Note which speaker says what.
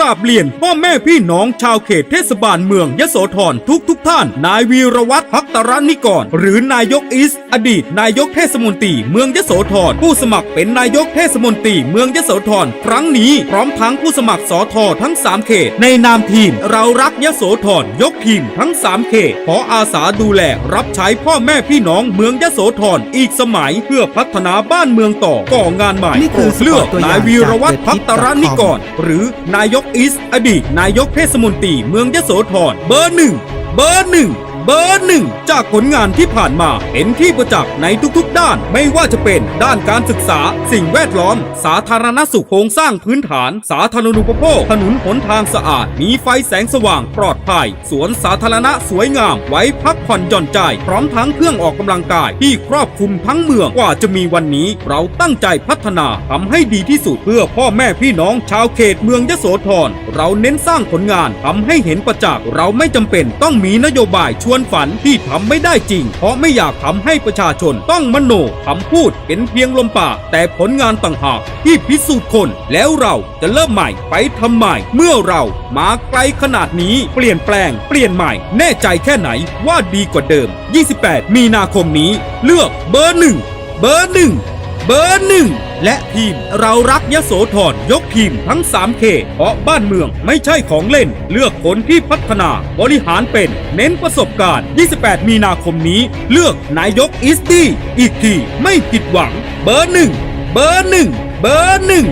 Speaker 1: ราบเรียน พ่อแม่พี่น้องชาวเขตเทศบาลเมืองยโสธรทุกทุกๆท่าน นายวีรวัตรพักตรนิกร หรือนายกอิส อดีต นายกเทศมนตรีเมืองยโสธรผู้สมัครเป็นนายกเทศมนตรีเมืองยโสธรครั้งนี้พร้อมทั้งผู้สมัครสอทอทั้ง 3 เขต ในนามทีม เรารักยโสธรยกทีมทั้ง 3 เขตขออาสาดูแลรับใช้พ่อแม่พี่น้องเมืองยโสธรอีกสมัยเพื่อพัฒนาบ้านเมืองต่อก่องานใหม่
Speaker 2: นี่คือ
Speaker 1: เลือก
Speaker 2: สปอร์ตตัวอย่าง
Speaker 1: นายวีรวัตรพักตรนิกร
Speaker 2: จาก
Speaker 1: หรือนายกอิส อดีตนายกเทศมนตรีเมืองยโสธรเบอร์หนึ่งเบอร์หนึ่ง เบอร์หนึ่งจากผลงานที่ผ่านมาเห็นที่ประจักษ์ในทุกๆ ด้าน ไม่ว่าจะเป็นด้านการศึกษา สิ่งแวดล้อม สาธารณสุขโครงสร้างพื้นฐาน สาธารณูปโภคถนนหนทางสะอาด มีไฟแสงสว่างปลอดภัย สวนสาธารณะสวยงาม ไว้พักผ่อนหย่อนใจ พร้อมทั้งเครื่องออกกำลังกาย ที่ครอบคลุมทั้งเมืองกว่าจะมีวันนี้ เราตั้งใจพัฒนาทำให้ดีที่สุดเพื่อพ่อแม่พี่น้องชาวเขตเมืองยโสธรเราเน้นสร้างผลงานทำให้เห็นประจักษ์เราไม่จำเป็นต้องมีนโยบายชวนฝันที่ทำไม่ได้จริง เพราะไม่อยากทำให้ประชาชนต้องมโนคำพูดเป็นเพียงลมปากแต่ผลงานต่างหากที่พิสูจน์คนแล้วเราจะเริ่มใหม่ไปทำใหม่เมื่อเรามาไกลขนาดนี้เปลี่ยนแปลงเปลี่ยนใหม่ แน่ใจแค่ไหนว่าดีกว่าเดิม 28 มีนาคมนี้ เลือกเบอร์หนึ่งเบอร์หนึ่ง เบอร์หนึ่งและทีมเรารักยโสธรยกทีมทั้ง 3 เขตเพราะบ้านเมืองไม่ใช่ของเล่น เลือกคนที่พัฒนาบริหารเป็นเน้นประสบการณ์ 28 มีนาคมนี้ เลือกนายกอิสตี้อีกทีไม่ผิดหวัง เบอร์หนึ่งเบอร์หนึ่งเบอร์หนึ่ง